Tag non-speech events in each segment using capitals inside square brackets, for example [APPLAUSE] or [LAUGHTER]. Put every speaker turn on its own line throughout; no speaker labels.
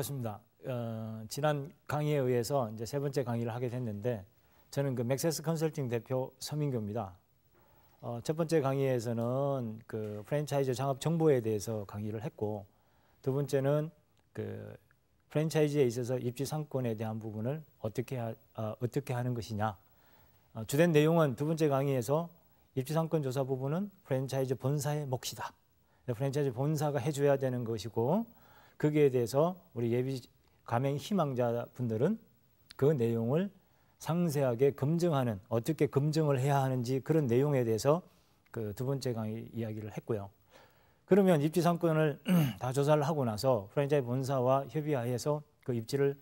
반갑습니다. 어, 지난 강의에 의해서 이제 세 번째 강의를 하게 됐는데 저는 그 맥세스 컨설팅 대표 서민교입니다. 어, 첫 번째 강의에서는 그 프랜차이즈 창업 정보에 대해서 강의를 했고 두 번째는 그 프랜차이즈에 있어서 입지 상권에 대한 부분을 어떻게 하, 어, 어떻게 하는 것이냐. 어, 주된 내용은 두 번째 강의에서 입지 상권 조사 부분은 프랜차이즈 본사의 몫이다. 프랜차이즈 본사가 해줘야 되는 것이고 거기에 대해서 우리 예비 가맹 희망자 분들은 그 내용을 상세하게 검증하는 어떻게 검증을 해야 하는지 그런 내용에 대해서 그 두 번째 강의 이야기를 했고요. 그러면 입지 상권을 [CLEARS THROAT] 다 조사를 하고 나서 프랜차이즈 본사와 협의하에서 그 입지를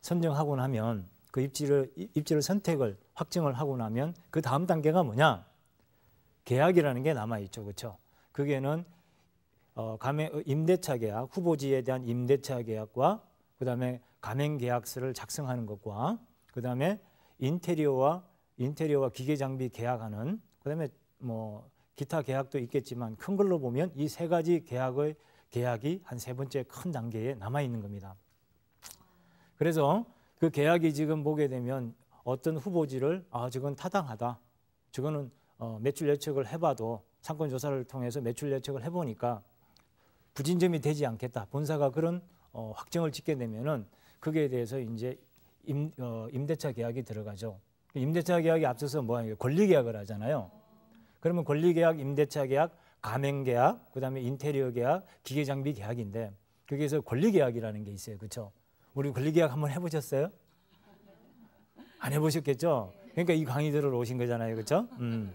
선정하고 나면 그 입지를 입지를 선택을 확정을 하고 나면 그 다음 단계가 뭐냐? 계약이라는 게 남아 있죠, 그렇죠? 그게는 어, 가맹 어, 임대차 계약 후보지에 대한 임대차 계약과 그다음에 가맹 계약서를 작성하는 것과 그다음에 인테리어와 인테리어와 기계 장비 계약하는 그다음에 뭐 기타 계약도 있겠지만 큰 걸로 보면 이 세 가지 계약의 계약이 한 세 번째 큰 단계에 남아 있는 겁니다. 그래서 그 계약이 지금 보게 되면 어떤 후보지를 아 저건 타당하다. 저거는 어, 매출 예측을 해봐도 상권 조사를 통해서 매출 예측을 해보니까 부진점이 되지 않겠다. 본사가 그런 어, 확정을 짓게 되면은 거기에 대해서 이제 임, 어, 임대차 계약이 들어가죠. 임대차 계약이 앞서서 뭐야 권리 계약을 하잖아요. 그러면 권리 계약, 임대차 계약, 가맹 계약, 그다음에 인테리어 계약, 기계 장비 계약인데 거기에서 권리 계약이라는 게 있어요. 그렇죠? 우리 권리 계약 한번 해 보셨어요? 안 해 보셨겠죠? 그러니까 이 강의 들으러 오신 거잖아요. 그렇죠? 음.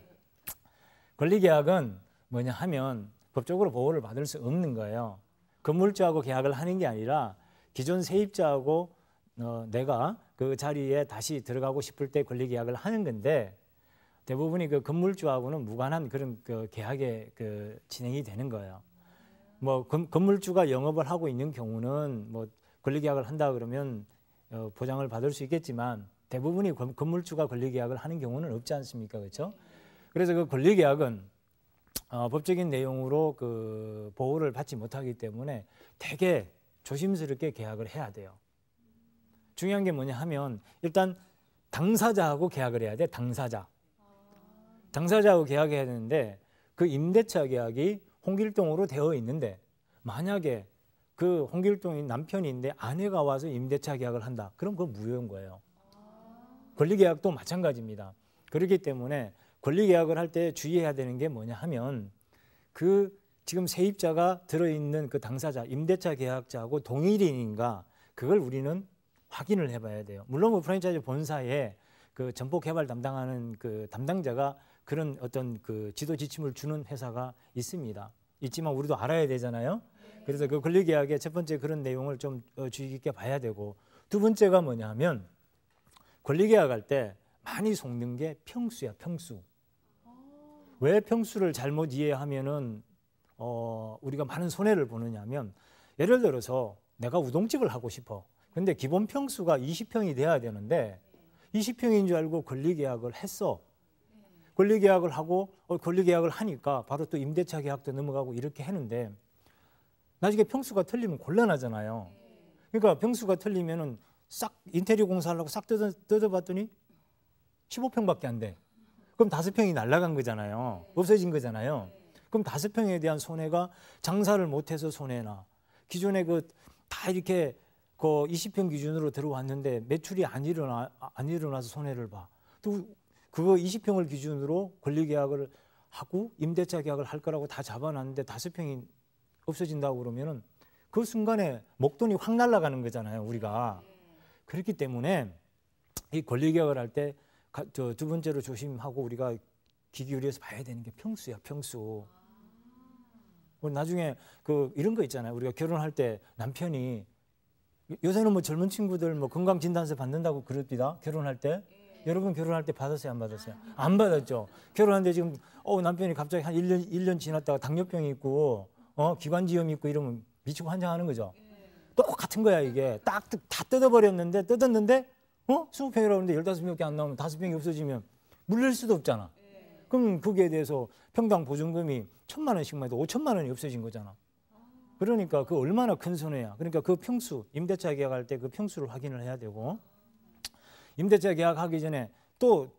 권리 계약은 뭐냐 하면 법적으로 보호를 받을 수 없는 거예요. 건물주하고 계약을 하는 게 아니라 기존 세입자하고 어, 내가 그 자리에 다시 들어가고 싶을 때 권리 계약을 하는 건데 대부분이 그 건물주하고는 무관한 그런 그 계약의 그 진행이 되는 거예요. 뭐 건물주가 영업을 하고 있는 경우는 뭐 권리 계약을 한다 그러면 어, 보장을 받을 수 있겠지만 대부분이 건물주가 권리 계약을 하는 경우는 없지 않습니까, 그렇죠? 그래서 그 권리 계약은 어, 법적인 내용으로 그 보호를 받지 못하기 때문에 되게 조심스럽게 계약을 해야 돼요. 중요한 게 뭐냐 하면 일단 당사자하고 계약을 해야 돼. 당사자. 당사자하고 계약해야 되는데 그 임대차 계약이 홍길동으로 되어 있는데 만약에 그 홍길동이 남편인데 아내가 와서 임대차 계약을 한다. 그럼 그건 무효인 거예요. 권리계약도 마찬가지입니다. 그렇기 때문에 권리 계약을 할 때 주의해야 되는 게 뭐냐 하면 그 지금 세입자가 들어있는 그 당사자 임대차 계약자하고 동일인인가 그걸 우리는 확인을 해봐야 돼요. 물론 그 프랜차이즈 본사에 그 점포 개발 담당하는 그 담당자가 그런 어떤 그 지도 지침을 주는 회사가 있습니다. 있지만 우리도 알아야 되잖아요. 그래서 그 권리 계약의 첫 번째 그런 내용을 좀 어, 주의 깊게 봐야 되고 두 번째가 뭐냐면 권리 계약할 때 많이 속는 게 평수야 평수. 왜 평수를 잘못 이해하면은 어, 우리가 많은 손해를 보느냐면 예를 들어서 내가 우동집을 하고 싶어. 근데 기본 평수가 20평이 돼야 되는데 20평인 줄 알고 권리 계약을 했어. 권리 계약을 하고 어, 권리 계약을 하니까 바로 또 임대차 계약도 넘어가고 이렇게 했는데 나중에 평수가 틀리면 곤란하잖아요. 그러니까 평수가 틀리면은 싹 인테리어 공사하려고 싹 뜯어, 뜯어봤더니 15평밖에 안 돼. 그럼 다섯 평이 날라간 거잖아요. 없어진 거잖아요. 그럼 다섯 평에 대한 손해가 장사를 못해서 손해나 기존에 그 다 이렇게 그 20평 기준으로 들어왔는데 매출이 안 일어나 안 일어나서 손해를 봐. 또 그거 20평을 기준으로 권리 계약을 하고 임대차 계약을 할 거라고 다 잡아놨는데 다섯 평이 없어진다고 그러면은 그 순간에 목돈이 확 날아가는 거잖아요. 우리가 그렇기 때문에 이 권리 계약을 할때 저 두 번째로 조심하고 우리가 귀 기울여서 봐야 되는 게 평수야, 평수. 나중에 그 이런 거 있잖아요. 우리가 결혼할 때 남편이 요새는 뭐 젊은 친구들 뭐 건강 진단서 받는다고 그럽니다. 결혼할 때. 여러분 결혼할 때 받았어요, 안 받았어요? 안 받았죠. 결혼하는데 지금 어 남편이 갑자기 한 1년 1년 지났다가 당뇨병이 있고 어 기관지염이 있고 이러면 미치고 환장하는 거죠. 똑같은 거야, 이게. 딱 다 뜯어 버렸는데 뜯었는데 어? 20평이라고 하는데 15평밖에 안 나오면 5평이 없어지면 물릴 수도 없잖아. 그럼 거기에 대해서 평당 보증금이 천만 원씩만 해도 오천만 원이 없어진 거잖아. 그러니까 그 얼마나 큰 손해야. 그러니까 그 평수 임대차 계약할 때 그 평수를 확인을 해야 되고 임대차 계약하기 전에 또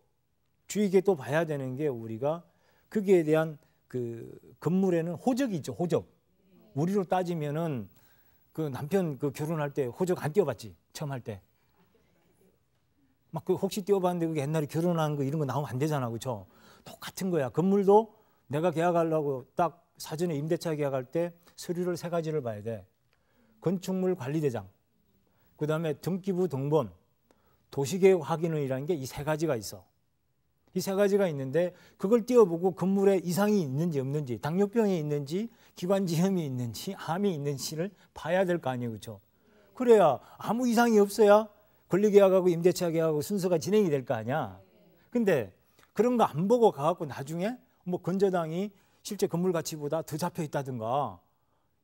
주의 깊게 또 봐야 되는 게 우리가 거기에 대한 그 건물에는 호적이 있죠. 호적. 우리로 따지면은 그 남편 그 결혼할 때 호적 안 띄워봤지 처음 할 때. 막 그 혹시 띄워봤는데 그게 옛날에 결혼한 거 이런 거 나오면 안 되잖아, 그렇죠? 똑같은 거야. 건물도 내가 계약하려고 딱 사전에 임대차 계약할 때 서류를 세 가지를 봐야 돼. 건축물 관리대장, 그 다음에 등기부 등본, 도시계획 확인원이라는 게 이 세 가지가 있어. 이 세 가지가 있는데 그걸 띄워보고 건물에 이상이 있는지 없는지, 당뇨병이 있는지, 기관지염이 있는지, 암이 있는지를 봐야 될 거 아니에요, 그렇죠? 그래야 아무 이상이 없어야 권리계약하고 임대차 계약하고 순서가 진행이 될 거 아니야. 근데 그런 거 안 보고 가갖고 나중에 뭐 건저당이 실제 건물 가치보다 더 잡혀 있다든가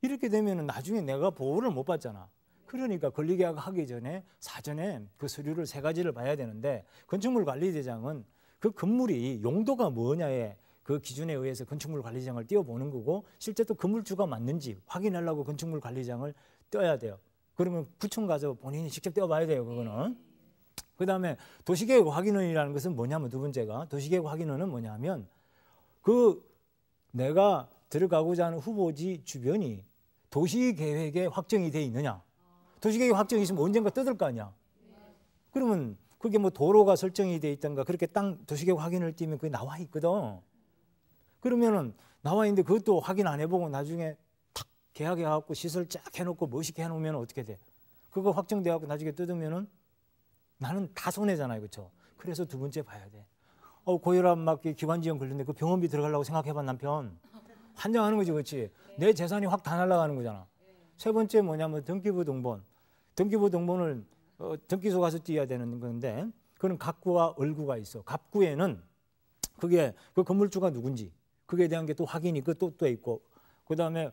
이렇게 되면 나중에 내가 보호를 못 받잖아. 그러니까 권리계약 하기 전에 사전에 그 서류를 세 가지를 봐야 되는데 건축물 관리대장은 그 건물이 용도가 뭐냐에 그 기준에 의해서 건축물 관리장을 띄워보는 거고 실제 또 건물주가 맞는지 확인하려고 건축물 관리장을 떼야 돼요. 그러면 구청 가서 본인이 직접 떼어봐야 돼요. 그거는. 그 다음에 도시계획 확인원이라는 것은 뭐냐면 두 번째가 도시계획 확인원은 뭐냐면 그 내가 들어가고자 하는 후보지 주변이 도시계획에 확정이 돼 있느냐. 도시계획 확정이 있으면 언젠가 뜯을 거 아니야. 그러면 그게 뭐 도로가 설정이 돼 있던가 그렇게 땅 도시계획 확인을 띄면 그게 나와 있거든. 그러면은 나와 있는데 그것도 확인 안 해보고 나중에 탁 계약해 갖고 시설 쫙 해놓고 멋있게 해놓으면 어떻게 돼? 그거 확정돼 갖고 나중에 뜯으면은 나는 다 손해잖아요, 그렇죠? 그래서 두 번째 봐야 돼. 어, 고혈압 막 기관지염 걸렸는데 그 병원비 들어가려고 생각해봐 남편. 환장하는 거지, 그렇지? 내 재산이 확 다 날아가는 거잖아. 세 번째 뭐냐면 등기부 등본. 등기부 등본을 어, 등기소 가서 띄어야 되는 건데 그는 갑구와 얼구가 있어. 갑구에는 그게 그 건물주가 누군지 그게 대한 게 또 확인이 그또 또 있고 그 다음에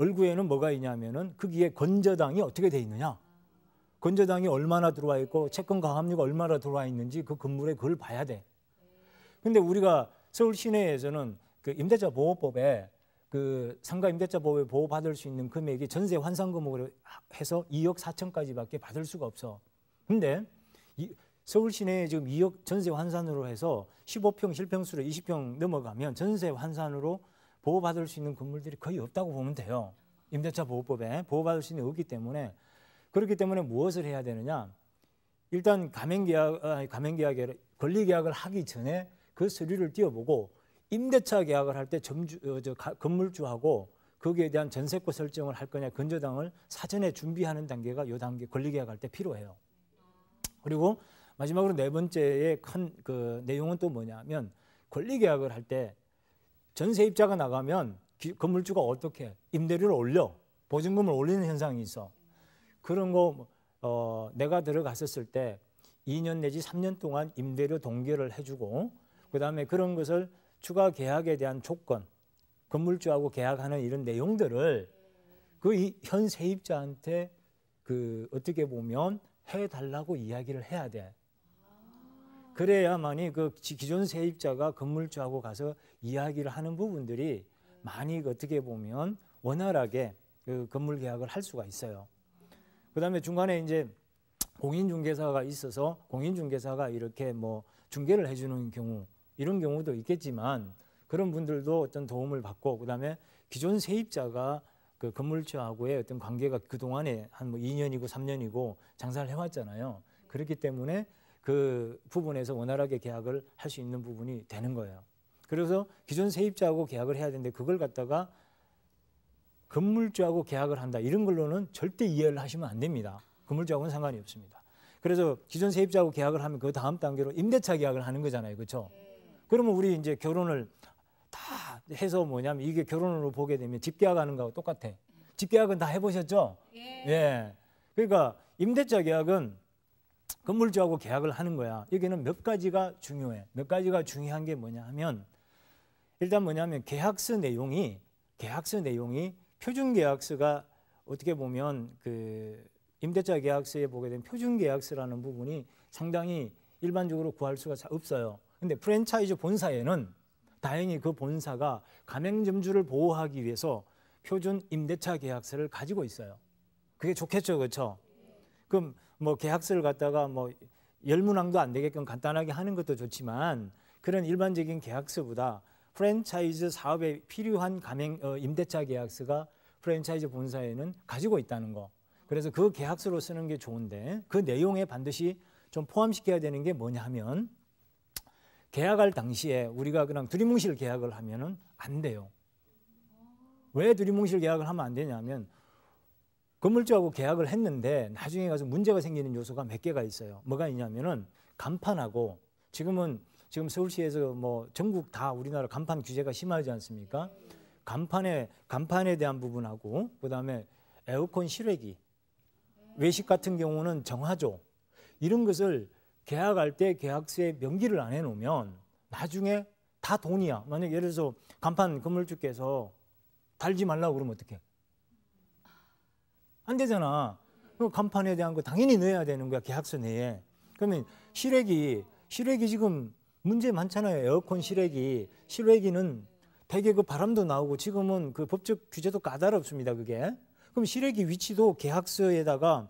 얼구에는 뭐가 있냐면은 거기에 건저당이 어떻게 돼 있느냐. 건저당이 얼마나 들어와 있고 채권 가압류가 얼마나 들어와 있는지 그 건물에 그걸 봐야 돼. 근데 우리가 서울 시내에서는 그 임대차 보호법에 그 상가 임대차 보호에 보호받을 수 있는 금액이 전세 환산금으로 해서 2억 4천까지밖에 받을 수가 없어. 근데 이 서울 시내에 지금 2억 전세 환산으로 해서 15평 실평수로 20평 넘어가면 전세 환산으로 보호받을 수 있는 건물들이 거의 없다고 보면 돼요. 임대차 보호법에 보호받을 수 있는 없기 때문에 그렇기 때문에 무엇을 해야 되느냐? 일단 가맹 계약, 아, 가맹 계약에 권리 계약을 하기 전에 그 서류를 띄워보고 임대차 계약을 할 때 점주, 어, 저, 건물주하고 거기에 대한 전세권 설정을 할 거냐 건저당을 사전에 준비하는 단계가 요 단계 권리 계약할 때 필요해요. 그리고 마지막으로 네 번째의 큰 그 내용은 또 뭐냐면 권리 계약을 할 때 전세입자가 나가면 기, 건물주가 어떻게 임대료를 올려 보증금을 올리는 현상이 있어. 그런 거 어, 내가 들어갔었을 때 2년 내지 3년 동안 임대료 동결을 해주고 그 다음에 그런 것을 추가 계약에 대한 조건, 건물주하고 계약하는 이런 내용들을 그 현 세입자한테 그 어떻게 보면 해달라고 이야기를 해야 돼. 그래야만이 그 기존 세입자가 건물주하고 가서 이야기를 하는 부분들이 많이 어떻게 보면 원활하게 그 건물 계약을 할 수가 있어요. 그다음에 중간에 이제 공인중개사가 있어서 공인중개사가 이렇게 뭐 중개를 해주는 경우 이런 경우도 있겠지만 그런 분들도 어떤 도움을 받고 그다음에 기존 세입자가 그 건물주하고의 어떤 관계가 그 동안에 한 뭐 2년이고 3년이고 장사를 해왔잖아요. 그렇기 때문에 그 부분에서 원활하게 계약을 할 수 있는 부분이 되는 거예요. 그래서 기존 세입자하고 계약을 해야 되는데 그걸 갖다가 건물주하고 계약을 한다 이런 걸로는 절대 이해를 하시면 안 됩니다. 건물주하고는 상관이 없습니다. 그래서 기존 세입자하고 계약을 하면 그 다음 단계로 임대차 계약을 하는 거잖아요. 그렇죠? 그러면 우리 이제 결혼을 다 해서 뭐냐면 이게 결혼으로 보게 되면 집 계약하는 거하고 똑같아. 집 계약은 다 해보셨죠? 예. 예. 그러니까 임대차 계약은 건물주하고 계약을 하는 거야. 여기는 몇 가지가 중요해. 몇 가지가 중요한 게 뭐냐 하면 일단 뭐냐면 계약서 내용이 계약서 내용이 표준 계약서가 어떻게 보면 그 임대차 계약서에 보게 되면 표준 계약서라는 부분이 상당히 일반적으로 구할 수가 없어요. 근데 프랜차이즈 본사에는 다행히 그 본사가 가맹점주를 보호하기 위해서 표준 임대차 계약서를 가지고 있어요. 그게 좋겠죠, 그렇죠? 그럼 뭐 계약서를 갖다가 뭐 열문항도 안 되게끔 간단하게 하는 것도 좋지만 그런 일반적인 계약서보다 프랜차이즈 사업에 필요한 가맹 어, 임대차 계약서가 프랜차이즈 본사에는 가지고 있다는 거. 그래서 그 계약서로 쓰는 게 좋은데 그 내용에 반드시 좀 포함시켜야 되는 게 뭐냐 하면 계약할 당시에 우리가 그냥 두리뭉실 계약을 하면은 안 돼요. 왜 두리뭉실 계약을 하면 안 되냐면 건물주하고 계약을 했는데 나중에 가서 문제가 생기는 요소가 몇 개가 있어요. 뭐가 있냐면은 간판하고 지금은 지금 서울시에서 뭐 전국 다 우리나라 간판 규제가 심하지 않습니까? 간판에 간판에 대한 부분하고 그다음에 에어컨 실외기 외식 같은 경우는 정화조 이런 것을 계약할 때 계약서에 명기를 안 해놓으면 나중에 다 돈이야. 만약 예를 들어서 간판 건물주께서 달지 말라고 그러면 어떡해? 안 되잖아. 그 간판에 대한 거 당연히 넣어야 되는 거야 계약서 내에. 그러면 실외기 실외기 지금 문제 많잖아요. 에어컨 실외기 실외기는 대개 그 바람도 나오고 지금은 그 법적 규제도 까다롭습니다. 그게. 그럼 실외기 위치도 계약서에다가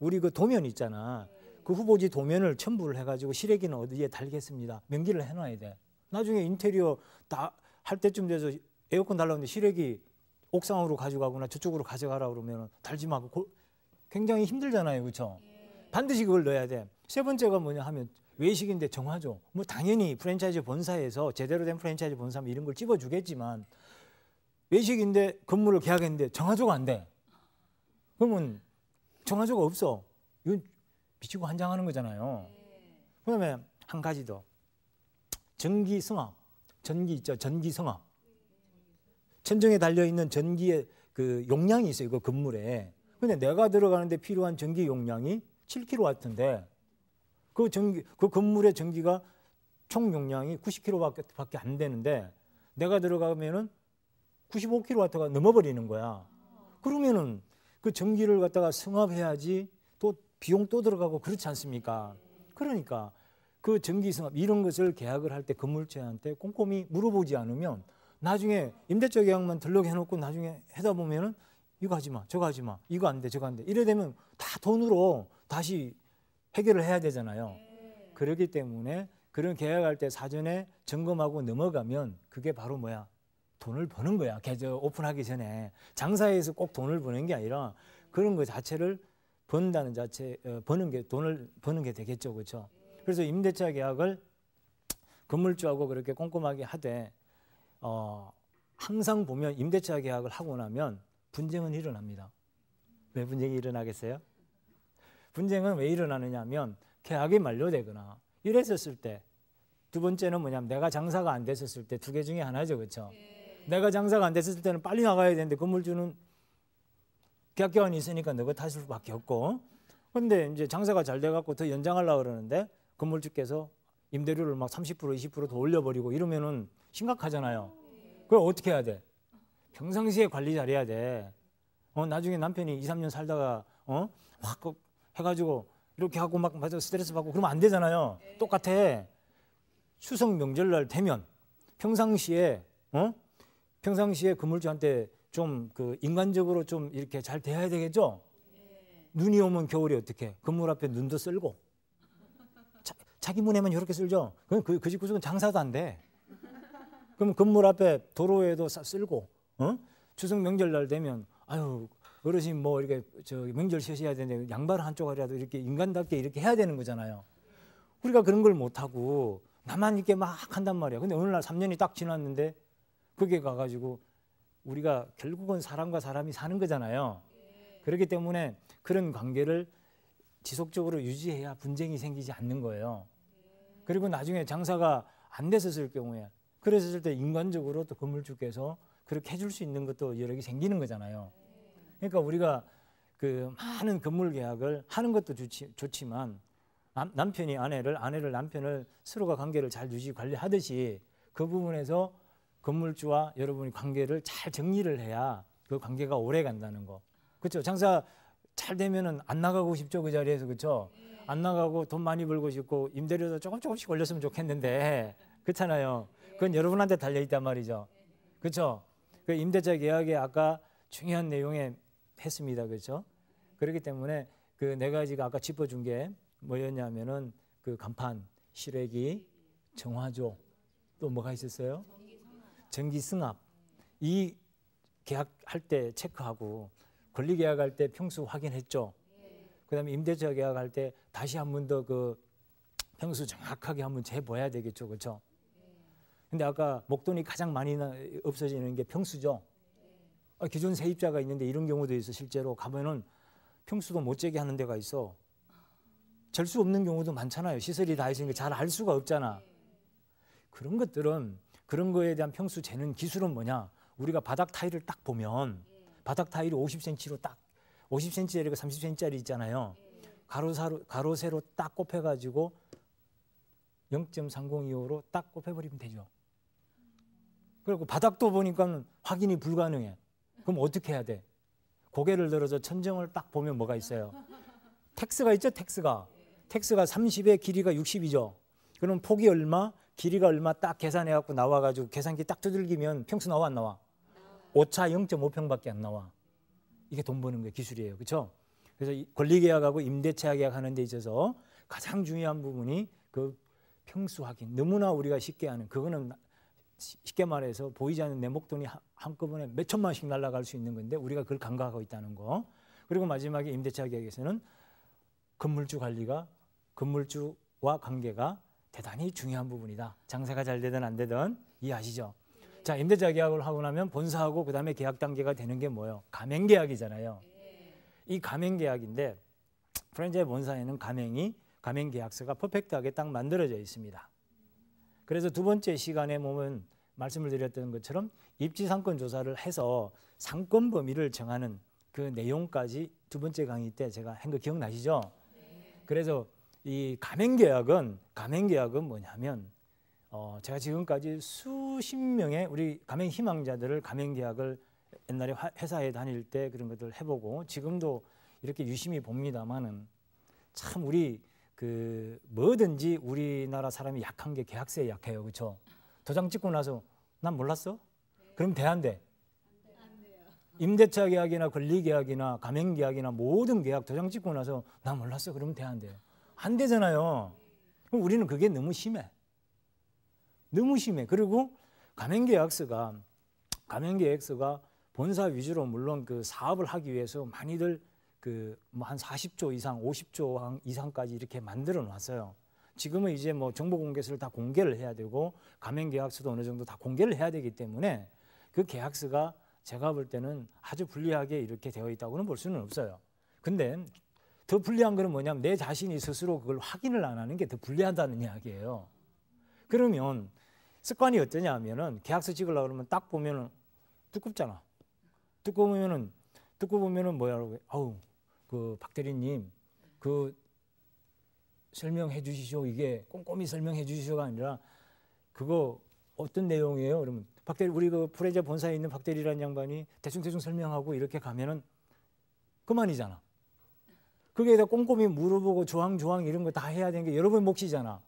우리 그 도면 있잖아. 그 후보지 도면을 첨부를 해가지고 실외기는 어디에 달겠습니다. 명기를 해놔야 돼. 나중에 인테리어 다 할 때쯤 돼서 에어컨 달라는데 실외기 옥상으로 가져가거나 저쪽으로 가져가라 그러면 달지 마고 고, 굉장히 힘들잖아요, 그렇죠? 반드시 그걸 넣어야 돼. 세 번째가 뭐냐 하면 외식인데 정하죠. 뭐 당연히 프랜차이즈 본사에서 제대로 된 프랜차이즈 본사면 이런 걸 찝어주겠지만 외식인데 건물을 계약했는데 정하조가 안 돼. 그러면 정하조가 없어. 이건 미치고 환장하는 거잖아요. 그다음에 한 가지 더 전기 성화, 전기 있죠, 전기 성화. 천정에 달려 있는 전기의 그 용량이 있어요, 그 건물에. 근데 내가 들어가는데 필요한 전기 용량이 7kW인데 그 전기 그 건물의 전기가 총 용량이 90kW밖에 안 되는데 내가 들어가면은 95kW가 넘어버리는 거야. 그러면은 그 전기를 갖다가 승합해야지 또 비용 또 들어가고 그렇지 않습니까? 그러니까 그 전기 승합 이런 것을 계약을 할 때 건물주한테 꼼꼼히 물어보지 않으면 나중에 임대차 계약만 들럭 해놓고 나중에 해다 보면은 이거 하지 마, 저거 하지 마, 이거 안 돼, 저거 안 돼. 이래 되면 다 돈으로 다시 해결을 해야 되잖아요. 그렇기 때문에 그런 계약할 때 사전에 점검하고 넘어가면 그게 바로 뭐야? 돈을 버는 거야. 계좌 오픈하기 전에 장사에서 꼭 돈을 버는 게 아니라 그런 거 자체를 번다는 자체 어, 버는 게 돈을 버는 게 되겠죠, 그렇죠? 그래서 임대차 계약을 [TSK] 건물주하고 그렇게 꼼꼼하게 하되 어, 항상 보면 임대차 계약을 하고 나면 분쟁은 일어납니다. 왜 분쟁이 일어나겠어요? 분쟁은 왜 일어나느냐면 계약이 만료되거나 이랬었을 때 두 번째는 뭐냐면 내가 장사가 안 됐었을 때 두 개 중에 하나죠, 그렇죠? 네. 내가 장사가 안 됐을 때는 빨리 나가야 되는데 건물주는 계약 기간이 있으니까 너가 타실 수밖에 없고 근데 이제 장사가 잘 돼갖고 더 연장하려고 그러는데 건물주께서 임대료를 막 30% 20%더 올려버리고 이러면은 심각하잖아요. 그럼 어떻게 해야 돼? 평상시에 관리 잘해야 돼. 어, 나중에 남편이 2, 3년 살다가 어? 확 해가지고 이렇게 하고 막 스트레스 받고 그러면 안 되잖아요. 똑같아. 추석 명절날 되면 평상시에 어? 평상시에 건물주한테 좀 그 인간적으로 좀 이렇게 잘 대해야 되겠죠. 눈이 오면 겨울에 어떻게 건물 앞에 눈도 쓸고 자, 기 문에만 이렇게 쓸죠. 그럼 그, 그 집 구석은 장사도 안 돼. 그럼 건물 앞에 도로에도 쓸고 어? 추석 명절날 되면 아유 어르신 뭐 이렇게 저 명절 쉬셔야 되는데 양말 한쪽이라도 이렇게 인간답게 이렇게 해야 되는 거잖아요. 우리가 그런 걸 못 하고 나만 이렇게 막 한단 말이야. 근데 어느 날 3년이 딱 지났는데 그게 가가지고 우리가 결국은 사람과 사람이 사는 거잖아요. 그렇기 때문에 그런 관계를 지속적으로 유지해야 분쟁이 생기지 않는 거예요. 그리고 나중에 장사가 안 됐었을 경우에 그랬을 때 인간적으로 또 건물주께서 그렇게 해줄 수 있는 것도 개 생기는 거잖아요. 그러니까 우리가 그 많은 건물 계약을 하는 것도 좋지, 좋지만 남, 편이 아내를 아내를 남편을 서로가 관계를 잘 유지 관리하듯이 그 부분에서 건물주와 여러분이 관계를 잘 정리를 해야 그 관계가 오래 간다는 거. 그렇죠? 장사 잘 되면은 안 나가고 싶죠 그 자리에서 그렇죠? 안 나가고 돈 많이 벌고 싶고 임대료도 조금 조금씩 올렸으면 좋겠는데 그렇잖아요. 그건 여러분한테 달려 있단 말이죠. 그렇죠? 그 임대차 계약에 아까 중요한 내용에 했습니다. 그렇죠? 그렇기 때문에 그 네 가지가 아까 짚어준 게 뭐였냐면은 그 간판, 실외기, 정화조 또 뭐가 있었어요? 전기 승합. 이 계약할 때 체크하고 권리 계약할 때 평수 확인했죠. 그다음에 임대차 계약할 때 다시 한 번 더 그 평수 정확하게 한번 재봐야 되겠죠, 그렇죠? 근데 아까 목돈이 가장 많이 나, 없어지는 게 평수죠. 아, 기존 세입자가 있는데 이런 경우도 있어 실제로 가면은 평수도 못 재게 하는 데가 있어. 잴수 없는 경우도 많잖아요. 시설이 다 있으니까 잘 알 수가 없잖아. 그런 것들은 그런 거에 대한 평수 재는 기술은 뭐냐? 우리가 바닥 타일을 딱 보면 바닥 타일이 50cm로 딱 50cm짜리가 30cm짜리 있잖아요. 가로 사로 가로 세로 딱 곱해 가지고 0.3025로 딱 곱해 버리면 되죠. 그리고 바닥도 보니까 확인이 불가능해. 그럼 어떻게 해야 돼? 고개를 들어서 천정을 딱 보면 뭐가 있어요? 텍스가 있죠, 텍스가. 텍스가 30에 길이가 60이죠. 그럼 폭이 얼마, 길이가 얼마 딱 계산해 갖고 나와 가지고 계산기 딱 두들기면 평수 나와 안 나와? 오차 0.5평밖에 안 나와. 이게 돈 버는 게 기술이에요. 그렇죠? 그래서 권리 계약하고 임대차 계약 하는 데 있어서 가장 중요한 부분이 그 평수 확인. 너무나 우리가 쉽게 하는 그거는 쉽게 말해서 보이지 않는 내 목돈이 한꺼번에 몇 천만씩 날아갈 수 있는 건데 우리가 그걸 간과하고 있다는 거. 그리고 마지막에 임대차 계약에서는 건물주 관리가 건물주와 관계가 대단히 중요한 부분이다. 장사가 잘 되든 안 되든 이해하시죠? 자, 임대차 계약을 하고 나면 본사하고 그다음에 계약 단계가 되는 게 뭐예요? 가맹 계약이잖아요. 이 가맹 계약인데 프랜차이즈 본사에는 가맹이 가맹 계약서가 퍼펙트하게 딱 만들어져 있습니다. 그래서 두 번째 시간에 보면 말씀을 드렸던 것처럼 입지 상권 조사를 해서 상권 범위를 정하는 그 내용까지 두 번째 강의 때 제가 한 거 기억나시죠? 그래서 이 가맹 계약은 가맹 계약은 뭐냐면 어 제가 지금까지 수십 명의 우리 가맹 희망자들을 가맹 계약을 옛날에 회사에 다닐 때 그런 것들 해보고 지금도 이렇게 유심히 봅니다만은 참 우리 그 뭐든지 우리나라 사람이 약한 게 계약서에 약해요, 그렇죠? 도장 찍고 나서 난 몰랐어? 그럼 돼안 돼? 임대차 계약이나 권리 계약이나 가맹 계약이나 모든 계약 도장 찍고 나서 난 몰랐어. 그러면 돼안 돼요? 안 되잖아요. 그럼 우리는 그게 너무 심해. 너무 심해. 그리고 가맹 계약서가 가맹 계약서가 본사 위주로 물론 그 사업을 하기 위해서 많이들 그 뭐 한 40조 이상, 50조 이상까지 이렇게 만들어 놨어요. 지금은 이제 뭐 정보 공개서를 다 공개를 해야 되고 가맹 계약서도 어느 정도 다 공개를 해야 되기 때문에 그 계약서가 제가 볼 때는 아주 불리하게 이렇게 되어 있다고는 볼 수는 없어요. 근데 더 불리한 거는 뭐냐면 내 자신이 스스로 그걸 확인을 안 하는 게 더 불리하다는 이야기예요. 그러면 습관이 어떠냐 하면은 계약서 찍으려고 그러면 딱 보면은 두껍잖아. 두꺼우면은 듣고 보면은 뭐야? 아우 그 박대리님 그 설명해 주시죠. 이게 꼼꼼히 설명해 주시죠가 아니라 그거 어떤 내용이에요? 그러면 박대리 우리 그 프레제 본사에 있는 박대리라는 양반이 대충 대충 설명하고 이렇게 가면은 그만이잖아. 그게 다 꼼꼼히 물어보고 조항 조항 이런 거 다 해야 되는 게 여러분 몫이잖아.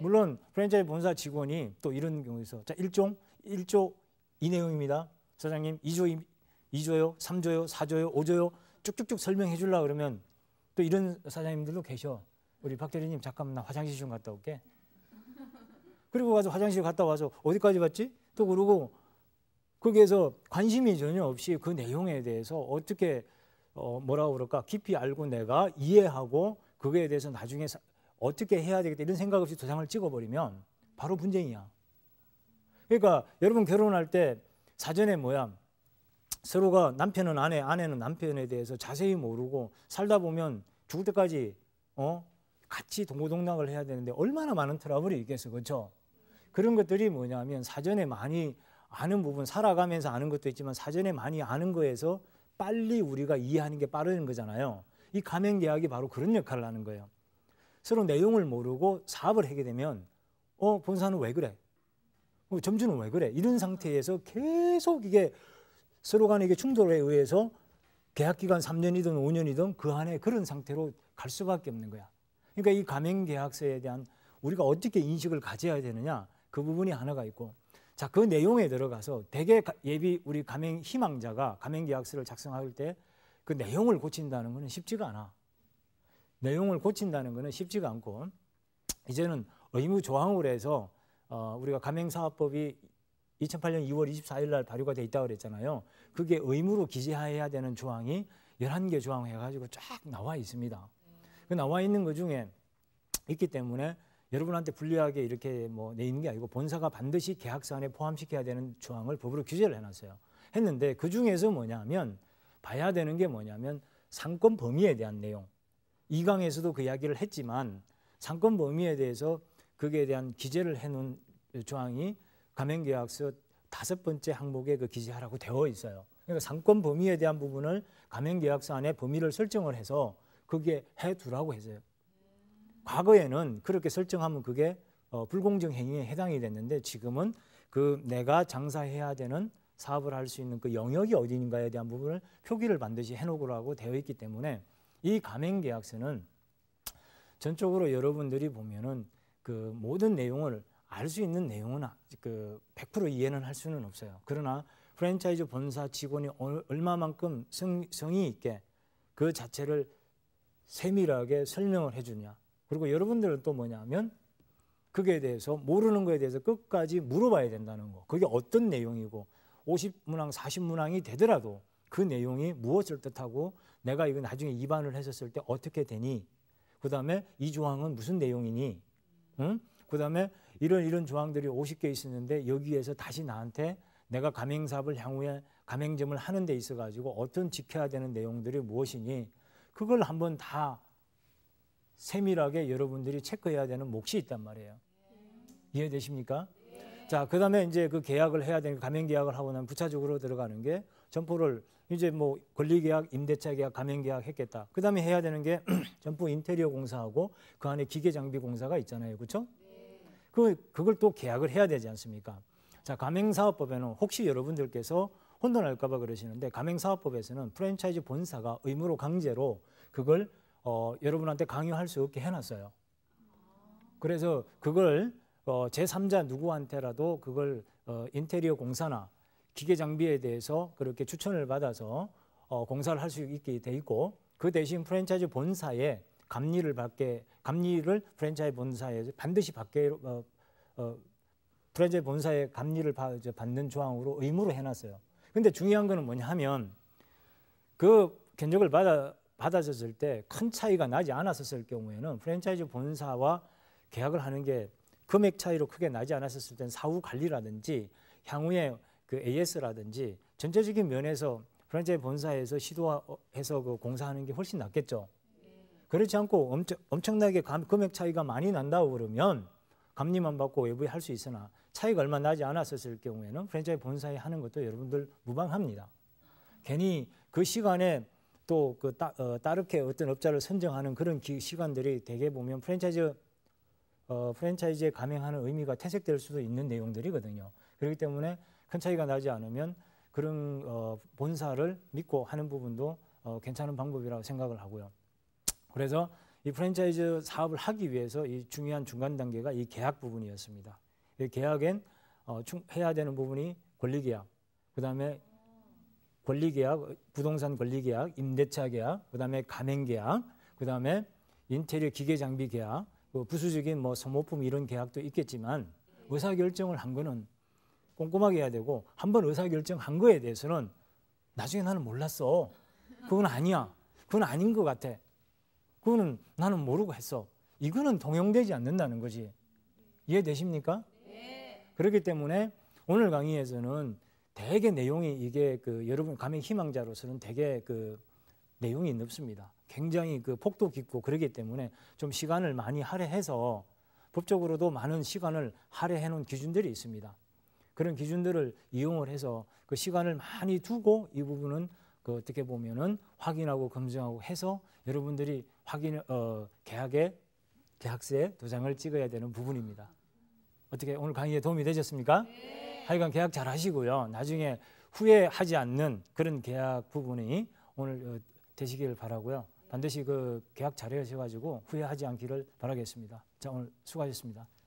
물론 프랜차이즈 본사 직원이 또 이런 경우에서 자 1종 1조 이 내용입니다. 사장님 2조 2조요, 3조요, 4조요, 5조요 쭉쭉쭉 설명해 주려 그러면 또 이런 사장님들도 계셔. 우리 박 대리님 잠깐만 나 화장실 좀 갔다 올게. 그리고 가서 화장실 갔다 와서 어디까지 봤지? 또 그러고 거기에서 관심이 전혀 없이 그 내용에 대해서 어떻게 어 뭐라고 그럴까 깊이 알고 내가 이해하고 그거에 대해서 나중에 사, 어떻게 해야 되겠다 이런 생각 없이 도장을 찍어버리면 바로 분쟁이야. 그러니까 여러분 결혼할 때 사전에 뭐야 서로가 남편은 아내, 아내는 남편에 대해서 자세히 모르고 살다 보면 죽을 때까지 어 같이 동고동락을 해야 되는데 얼마나 많은 트러블이 있겠어, 그렇죠? 그런 것들이 뭐냐면 사전에 많이 아는 부분 살아가면서 아는 것도 있지만 사전에 많이 아는 거에서 빨리 우리가 이해하는 게 빠르는 거잖아요. 이 가맹 계약이 바로 그런 역할을 하는 거예요. 서로 내용을 모르고 사업을 하게 되면 어 본사는 왜 그래? 어, 점주는 왜 그래? 이런 상태에서 계속 이게 서로 간의 이게 충돌에 의해서 계약 기간 3년이든 5년이든 그 안에 그런 상태로 갈 수밖에 없는 거야. 그러니까 이 가맹 계약서에 대한 우리가 어떻게 인식을 가져야 되느냐 그 부분이 하나가 있고 자, 그 내용에 들어가서 대개 예비 우리 가맹 희망자가 가맹 계약서를 작성할 때 그 내용을 고친다는 것은 쉽지가 않아. 내용을 고친다는 것은 쉽지가 않고 이제는 의무 조항으로 해서 어, 우리가 가맹사업법이 2008년 2월 24일 날 발효가 돼 있다고 그랬잖아요. 그게 의무로 기재해야 되는 조항이 11개 조항 해가지고 쫙 나와 있습니다. 그 나와 있는 것 중에 있기 때문에 여러분한테 불리하게 이렇게 뭐 내있는 게 아니고 본사가 반드시 계약서 안에 포함시켜야 되는 조항을 법으로 규제를 해놨어요. 했는데 그 중에서 뭐냐면 봐야 되는 게 뭐냐면 상권 범위에 대한 내용. 이강에서도 그 이야기를 했지만 상권 범위에 대해서 거기에 대한 기재를 해놓은 조항이 가맹계약서 다섯 번째 항목에 그 기재하라고 되어 있어요. 그러니까 상권 범위에 대한 부분을 가맹계약서 안에 범위를 설정을 해서 그게 해두라고 했어요. 과거에는 그렇게 설정하면 그게 어, 불공정 행위에 해당이 됐는데 지금은 그 내가 장사해야 되는 사업을 할 수 있는 그 영역이 어디인가에 대한 부분을 표기를 반드시 해놓으라고 되어 있기 때문에 이 가맹 계약서는 전적으로 여러분들이 보면은 그 모든 내용을 알 수 있는 내용은 그 100% 이해는 할 수는 없어요. 그러나 프랜차이즈 본사 직원이 얼마만큼 성, 성의 있게 그 자체를 세밀하게 설명을 해주냐. 그리고 여러분들은 또 뭐냐면 그게 대해서 모르는 거에 대해서 끝까지 물어봐야 된다는 거. 그게 어떤 내용이고 50문항, 40문항이 되더라도 그 내용이 무엇을 뜻하고 내가 이거 나중에 입안을 했었을 때 어떻게 되니? 그 다음에 이 조항은 무슨 내용이니? 응? 그 다음에 이런 이런 조항들이 50개 있었는데 여기에서 다시 나한테 내가 가맹사업을 향후에 가맹점을 하는 데 있어 가지고 어떤 지켜야 되는 내용들이 무엇이니? 그걸 한번 다 세밀하게 여러분들이 체크해야 되는 몫이 있단 말이에요. 이해되십니까? 자, 그 다음에 이제 그 계약을 해야 되는 가맹 계약을 하고 나면 부차적으로 들어가는 게 점포를 이제 뭐 권리 계약, 임대차 계약, 가맹 계약 했겠다. 그 다음에 해야 되는 게 [CLEARS THROAT] 점포 인테리어 공사하고 그 안에 기계 장비 공사가 있잖아요. 그렇죠? 그 그걸 또 계약을 해야 되지 않습니까? 자, 가맹사업법에는 혹시 여러분들께서 혼돈할까 봐 그러시는데 가맹사업법에서는 프랜차이즈 본사가 의무로 강제로 그걸 어, 여러분한테 강요할 수 없게 해놨어요. 그래서 그걸 어, 제3자 누구한테라도 그걸 어, 인테리어 공사나 기계 장비에 대해서 그렇게 추천을 받아서 어, 공사를 할 수 있게 돼 있고 그 대신 프랜차이즈 본사에 감리를 받게 감리를 프랜차이즈 본사에 반드시 받게 어, 어, 프랜차이즈 본사에 감리를 받, 받는 조항으로 의무로 해놨어요. 근데 중요한 거는 뭐냐 하면 그 견적을 받아 받아졌을 때 큰 차이가 나지 않았었을 경우에는 프랜차이즈 본사와 계약을 하는 게 금액 차이로 크게 나지 않았었을 때는 사후 관리라든지 향후에 그 AS라든지 전체적인 면에서 프랜차이즈 본사에서 시도해서 그 공사하는 게 훨씬 낫겠죠. 그렇지 않고 엄청, 엄청나게 금액 차이가 많이 난다고 그러면 감리만 받고 외부에 할 수 있으나 차이가 얼마 나지 않았었을 경우에는 프랜차이즈 본사에 하는 것도 여러분들 무방합니다. 괜히 그 시간에 또그 어, 따르게 어떤 업자를 선정하는 그런 기, 시간들이 대개 보면 프랜차이즈 어, 프랜차이즈에 감행하는 의미가 퇴색될 수도 있는 내용들이거든요. 그렇기 때문에 큰 차이가 나지 않으면 그런 어, 본사를 믿고 하는 부분도 어, 괜찮은 방법이라고 생각을 하고요. 그래서 이 프랜차이즈 사업을 하기 위해서 이 중요한 중간 단계가 이 계약 부분이었습니다. 이 계약엔 어, 중, 해야 되는 부분이 권리계약, 그 다음에 권리계약, 부동산 권리계약, 임대차 계약, 그 다음에 가맹계약, 그 다음에 인테리어 기계 장비 계약, 그 부수적인 뭐 소모품 이런 계약도 있겠지만 의사결정을 한 거는 꼼꼼하게 해야 되고 한 번 의사결정한 거에 대해서는 나중에 나는 몰랐어. 그건 아니야. 그건 아닌 것 같아. 그거는 나는 모르고 했어. 이거는 동용되지 않는다는 거지. 이해되십니까? 네. 그렇기 때문에 오늘 강의에서는 대개 내용이 이게 그 여러분 가맹 희망자로서는 대개 그 내용이 넓습니다. 굉장히 그 폭도 깊고 그러기 때문에 좀 시간을 많이 할애해서 법적으로도 많은 시간을 할애해 놓은 기준들이 있습니다. 그런 기준들을 이용을 해서 그 시간을 많이 두고 이 부분은 그 어떻게 보면은 확인하고 검증하고 해서 여러분들이 확인 어 계약에 계약서에 도장을 찍어야 되는 부분입니다. 어떻게 오늘 강의에 도움이 되셨습니까? 네. 하여간 계약 잘 하시고요. 나중에 후회하지 않는 그런 계약 부분이 오늘 어, 되시길 바라고요. 반드시 그 계약 잘 하셔가지고 후회하지 않기를 바라겠습니다. 자 오늘 수고하셨습니다. 예.